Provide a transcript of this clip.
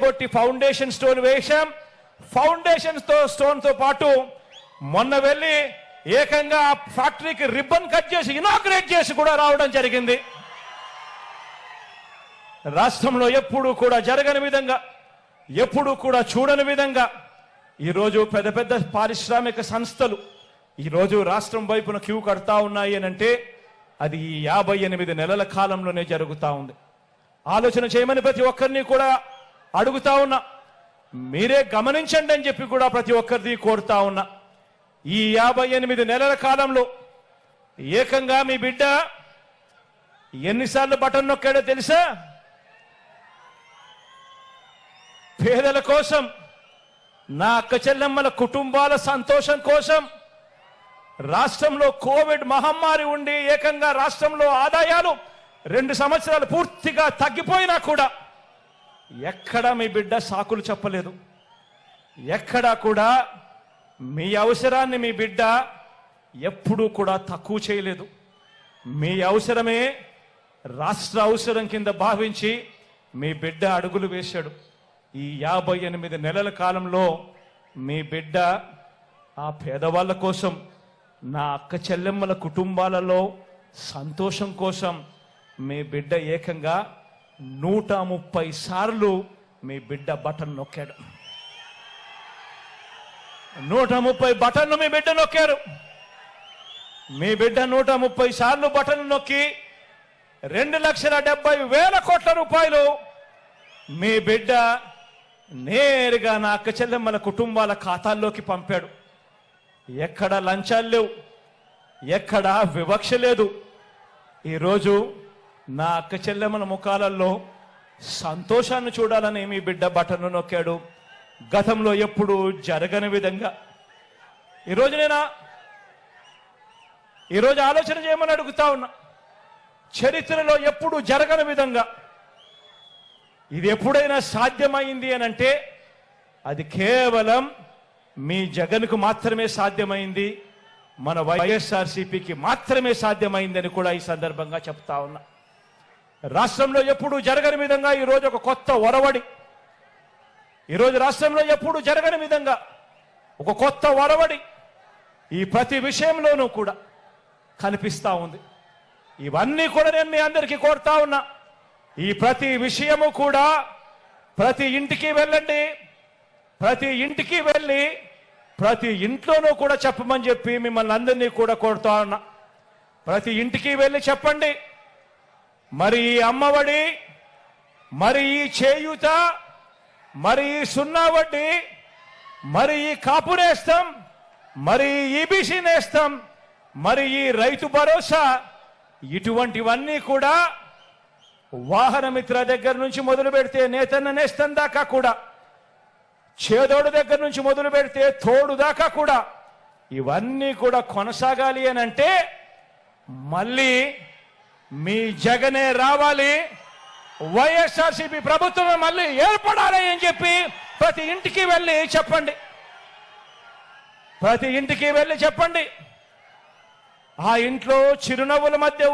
కొట్టి foundation stone వేశాం. ఫౌండేషన్తో స్టోన్తో పాటు మొన్న వెళ్ళి ఏకంగా ఫ్యాక్టరీకి రిబ్బన్ కట్ చేసి ఇనాగ్రేట్ చేసి కూడా రావడం జరిగింది. రాష్ట్రంలో ఎప్పుడూ కూడా జరగని విధంగా ఎప్పుడూ కూడా చూడని విధంగా ఈరోజు పెద్ద పెద్ద పారిశ్రామిక సంస్థలు ఈరోజు రాష్ట్రం వైపున క్యూ కడతా ఉన్నాయి అని అంటే అది ఈ యాభై ఎనిమిది నెలల కాలంలోనే జరుగుతూ ఉంది. ఆలోచన చేయమని ప్రతి ఒక్కరిని కూడా అడుగుతా ఉన్నా. మీరే గమనించండి అని చెప్పి కూడా ప్రతి ఒక్కరిది కోరుతా ఉన్నా. ఈ యాభై ఎనిమిది నెలల కాలంలో ఏకంగా మీ బిడ్డ ఎన్నిసార్లు బటన్ నొక్కాడో తెలుసా? పేదల కోసం నా అక్క చెల్లెమ్మల కుటుంబాల సంతోషం కోసం రాష్ట్రంలో కోవిడ్ మహమ్మారి ఉండి ఏకంగా రాష్ట్రంలో ఆదాయాలు రెండు సంవత్సరాలు పూర్తిగా తగ్గిపోయినా కూడా ఎక్కడ మీ బిడ్డ సాకులు చెప్పలేదు. ఎక్కడా కూడా మీ అవసరాన్ని మీ బిడ్డ ఎప్పుడూ కూడా తక్కువ చేయలేదు. మీ అవసరమే రాష్ట్ర అవసరం కింద భావించి మీ బిడ్డ అడుగులు వేశాడు. ఈ యాభై ఎనిమిది నెలల కాలంలో మీ బిడ్డ ఆ పేదవాళ్ళ కోసం నా అక్క చెల్లెమ్మల కుటుంబాలలో సంతోషం కోసం మీ బిడ్డ ఏకంగా నూట ముప్పై సార్లు మీ బిడ్డ బటన్ నొక్కాడు. నూట ముప్పై బటన్లు మీ బిడ్డ నొక్కారు. మీ బిడ్డ నూట ముప్పై సార్లు బటన్ నొక్కి రెండు లక్షల డెబ్బై వేల కోట్ల రూపాయలు మీ బిడ్డ నేరుగా నా అక్క చెల్లెమ్మల కుటుంబాల ఖాతాల్లోకి పంపాడు. ఎక్కడ లంచాలు లేవు ఎక్కడ వివక్ష లేదు. ఈరోజు నా అక్క చెల్లెమ్మల ముఖాలలో సంతోషాన్ని చూడాలని మీ బిడ్డ బటన్ను నొక్కాడు. గతంలో ఎప్పుడు జరగని విధంగా. ఈరోజు నేనా? ఈరోజు ఆలోచన చేయమని అడుగుతా ఉన్నా. చరిత్రలో ఎప్పుడు జరగని విధంగా. ఇది ఎప్పుడైనా సాధ్యమైంది అని అంటే అది కేవలం మీ జగన్కు మాత్రమే సాధ్యమైంది. మన వైఎస్ఆర్సీపీకి మాత్రమే సాధ్యమైందని కూడా ఈ సందర్భంగా చెప్తా ఉన్నా. రాష్ట్రంలో ఎప్పుడు జరగని విధంగా ఈరోజు ఒక కొత్త ఒరవడి ఈరోజు రాష్ట్రంలో ఎప్పుడు జరగని విధంగా ఒక కొత్త ఒరవడి ఈ ప్రతి విషయంలోనూ కూడా కనిపిస్తూ ఉంది. ఇవన్నీ కూడా నేను మీ అందరికీ కోరుతా ఉన్నా. ఈ ప్రతి విషయము కూడా ప్రతి ఇంటికి వెళ్ళండి ప్రతి ఇంటికి వెళ్ళి ప్రతి ఇంట్లోనూ కూడా చెప్పమని చెప్పి మిమ్మల్ని అందరినీ కూడా కోరుతా ఉన్నా. ప్రతి ఇంటికి వెళ్ళి చెప్పండి. మరి ఈ అమ్మఒడి మరి ఈ చేయూత మరి ఈ సున్నా వడ్డీ మరి ఈ కాపు నేస్తం మరి ఈబీసీ నేస్తం మరి ఈ రైతు భరోసా ఇటువంటివన్నీ కూడా వాహన మిత్ర దగ్గర నుంచి మొదలు పెడితే నేతన్న నేస్తం దాకా కూడా చేదోడు దగ్గర నుంచి మొదలు పెడితే తోడు దాకా కూడా ఇవన్నీ కూడా కొనసాగాలి అని అంటే మళ్ళీ మీ జగనే రావాలి. వైఎస్ఆర్సీపీ ప్రభుత్వమే మళ్ళీ ఏర్పడాలి అని చెప్పి ప్రతి ఇంటికి వెళ్ళి చెప్పండి. ప్రతి ఇంటికి వెళ్ళి చెప్పండి. ఆ ఇంట్లో చిరునవ్వుల మధ్య